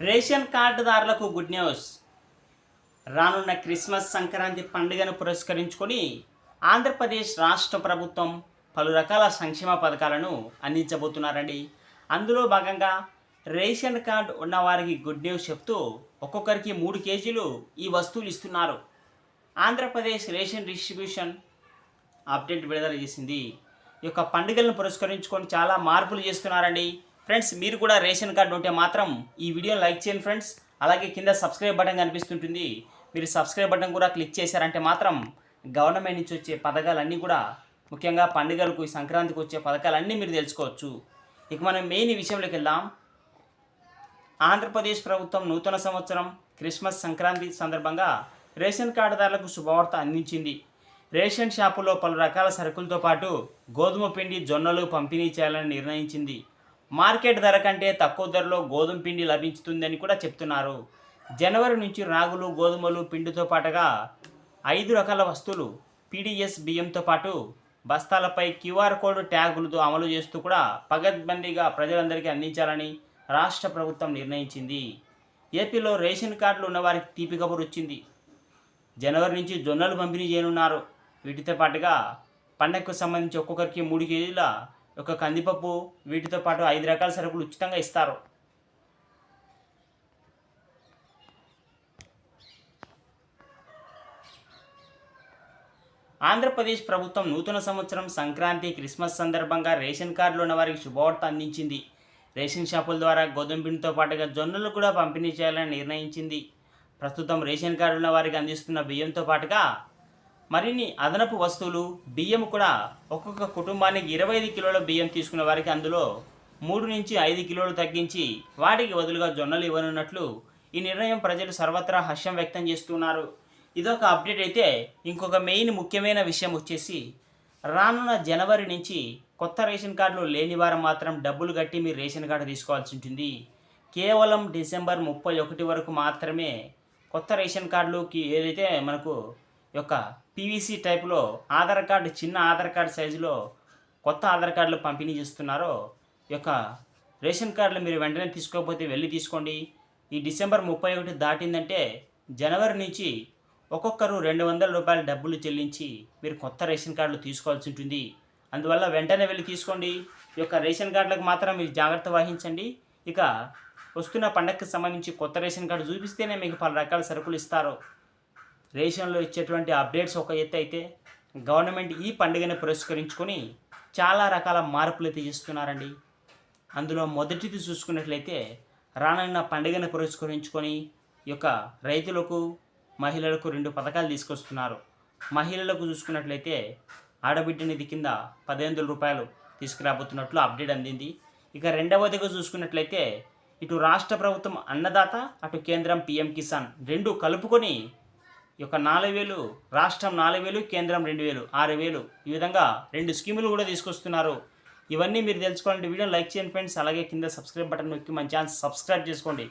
Ration కార్డుదారులకు good news. రానున్న Christmas Sankranti పండుగను పురస్కరించుకొని ఆంధ్రప్రదేశ్ రాష్ట్ర ప్రభుత్వం పలు రకాల సంక్షేమ పథకాలను అందించబోతున్నారండి. అందులో భాగంగా రేషన్ కార్డు ఉన్నవారికి గుడ్ న్యూస్ చెప్తూ ఒక్కొక్కరికి మూడు కేజీలు ఈ వస్తువులు ఇస్తున్నారు. ఆంధ్రప్రదేశ్ రేషన్ డిస్ట్రిబ్యూషన్ అప్డేట్ విడుదల చేసింది. ఈ యొక్క పండుగలను పురస్కరించుకొని చాలా మార్పులు చేస్తున్నారండి. ఫ్రెండ్స్ మీరు కూడా రేషన్ కార్డు ఉంటే మాత్రం ఈ వీడియోని లైక్ చేయండి ఫ్రెండ్స్. అలాగే కింద సబ్స్క్రైబ్ బటన్ కనిపిస్తుంటుంది. మీరు సబ్స్క్రైబ్ బటన్ కూడా క్లిక్ చేశారంటే మాత్రం గవర్నమెంట్ నుంచి వచ్చే పథకాలన్నీ కూడా ముఖ్యంగా పండుగలకు సంక్రాంతికి వచ్చే పథకాలన్నీ మీరు తెలుసుకోవచ్చు. ఇక మనం మెయిన్ విషయంలోకి వెళ్దాం. ఆంధ్రప్రదేశ్ ప్రభుత్వం నూతన సంవత్సరం క్రిస్మస్ సంక్రాంతి సందర్భంగా రేషన్ కార్డుదారులకు శుభవార్త అందించింది. రేషన్ షాపులో పలు రకాల సరుకులతో పాటు గోధుమ పిండి జొన్నలు పంపిణీ చేయాలని నిర్ణయించింది. మార్కెట్ ధర కంటే తక్కువ ధరలో గోధుమ పిండి లభించుతుందని కూడా చెప్తున్నారు. జనవరి నుంచి రాగులు గోధుమలు పిండితో పాటుగా ఐదు రకాల వస్తువులు పీడిఎస్ బియ్యంతో పాటు బస్తాలపై క్యూఆర్ కోడ్ ట్యాగులతో అమలు చేస్తూ కూడా పగద్బందీగా ప్రజలందరికీ అందించాలని రాష్ట్ర ప్రభుత్వం నిర్ణయించింది. ఏపీలో రేషన్ కార్డులు ఉన్నవారికి తీపి కబురు వచ్చింది. జనవరి నుంచి జొన్నలు పంపిణీ చేయనున్నారు. వీటితో పాటుగా పండగకు సంబంధించి ఒక్కొక్కరికి మూడు కేజీల ఒక కందిపప్పు వీటితో పాటు ఐదు రకాల సరుకులు ఉచితంగా ఇస్తారు. ఆంధ్రప్రదేశ్ ప్రభుత్వం నూతన సంవత్సరం సంక్రాంతి క్రిస్మస్ సందర్భంగా రేషన్ కార్డులు ఉన్న వారికి శుభవార్త అందించింది. రేషన్ షాపుల ద్వారా గోధుమ పిండితో పాటుగా జొన్నలు కూడా పంపిణీ చేయాలని నిర్ణయించింది. ప్రస్తుతం రేషన్ కార్డు ఉన్న వారికి అందిస్తున్న బియ్యంతో పాటుగా మరిన్ని అదనపు వస్తువులు బియ్యం కూడా ఒక్కొక్క కుటుంబానికి ఇరవై ఐదు కిలోల బియ్యం తీసుకున్న వారికి అందులో మూడు నుంచి ఐదు కిలోలు తగ్గించి వాటికి బదులుగా జొన్నలు ఇవ్వనున్నట్లు ఈ నిర్ణయం ప్రజలు సర్వత్రా హర్షం వ్యక్తం చేస్తున్నారు. ఇదొక అప్డేట్ అయితే ఇంకొక మెయిన్ ముఖ్యమైన విషయం వచ్చేసి రానున్న జనవరి నుంచి కొత్త రేషన్ కార్డులు లేని వారు మాత్రం డబ్బులు కట్టి మీరు రేషన్ కార్డు తీసుకోవాల్సి ఉంటుంది. కేవలం డిసెంబర్ ముప్పై ఒకటి వరకు మాత్రమే కొత్త రేషన్ కార్డులుకి ఏదైతే మనకు యొక్క పీవీసీ టైప్లో ఆధార్ కార్డు చిన్న ఆధార్ కార్డు సైజులో కొత్త ఆధార్ కార్డులు పంపిణీ చేస్తున్నారో ఈ యొక్క రేషన్ కార్డులు మీరు వెంటనే తీసుకోకపోతే వెళ్ళి తీసుకోండి. ఈ డిసెంబర్ ముప్పై ఒకటి దాటిందంటే జనవరి నుంచి ఒక్కొక్కరు రెండు వందల రూపాయల డబ్బులు చెల్లించి మీరు కొత్త రేషన్ కార్డులు తీసుకోవాల్సి ఉంటుంది. అందువల్ల వెంటనే వెళ్ళి తీసుకోండి. ఈ యొక్క రేషన్ కార్డులకు మాత్రం మీరు జాగ్రత్త వహించండి. ఇక వస్తున్న పండగకి సంబంధించి కొత్త రేషన్ కార్డు చూపిస్తేనే మీకు పలు రకాల సరుకులు ఇస్తారు. రేషన్లో ఇచ్చేటువంటి అప్డేట్స్ ఒక ఎత్తు అయితే గవర్నమెంట్ ఈ పండుగను పురస్కరించుకొని చాలా రకాల మార్పులు అయితే చేస్తున్నారండి. అందులో మొదటిది చూసుకున్నట్లయితే రానున్న పండుగను పురస్కరించుకొని ఈ యొక్క రైతులకు మహిళలకు రెండు పథకాలు తీసుకొస్తున్నారు. మహిళలకు చూసుకున్నట్లయితే ఆడబిడ్డ నిధి కింద పదిహేను రూపాయలు తీసుకురాబోతున్నట్లు అప్డేట్ అందింది. ఇక రెండవదిగా చూసుకున్నట్లయితే ఇటు రాష్ట్ర ప్రభుత్వం అన్నదాత అటు కేంద్రం పిఎం కిసాన్ రెండు కలుపుకొని ఈ యొక్క నాలుగు వేలు రాష్ట్రం నాలుగు వేలు కేంద్రం రెండు వేలు ఆరు వేలు. ఈ విధంగా రెండు స్కీములు కూడా తీసుకొస్తున్నారు. ఇవన్నీ మీరు తెలుసుకోవాలంటే వీడియో లైక్ చేయండి ఫ్రెండ్స్. అలాగే కింద సబ్స్క్రైబ్ బటన్ నొక్కి మన ఛానల్ సబ్స్క్రైబ్ చేసుకోండి.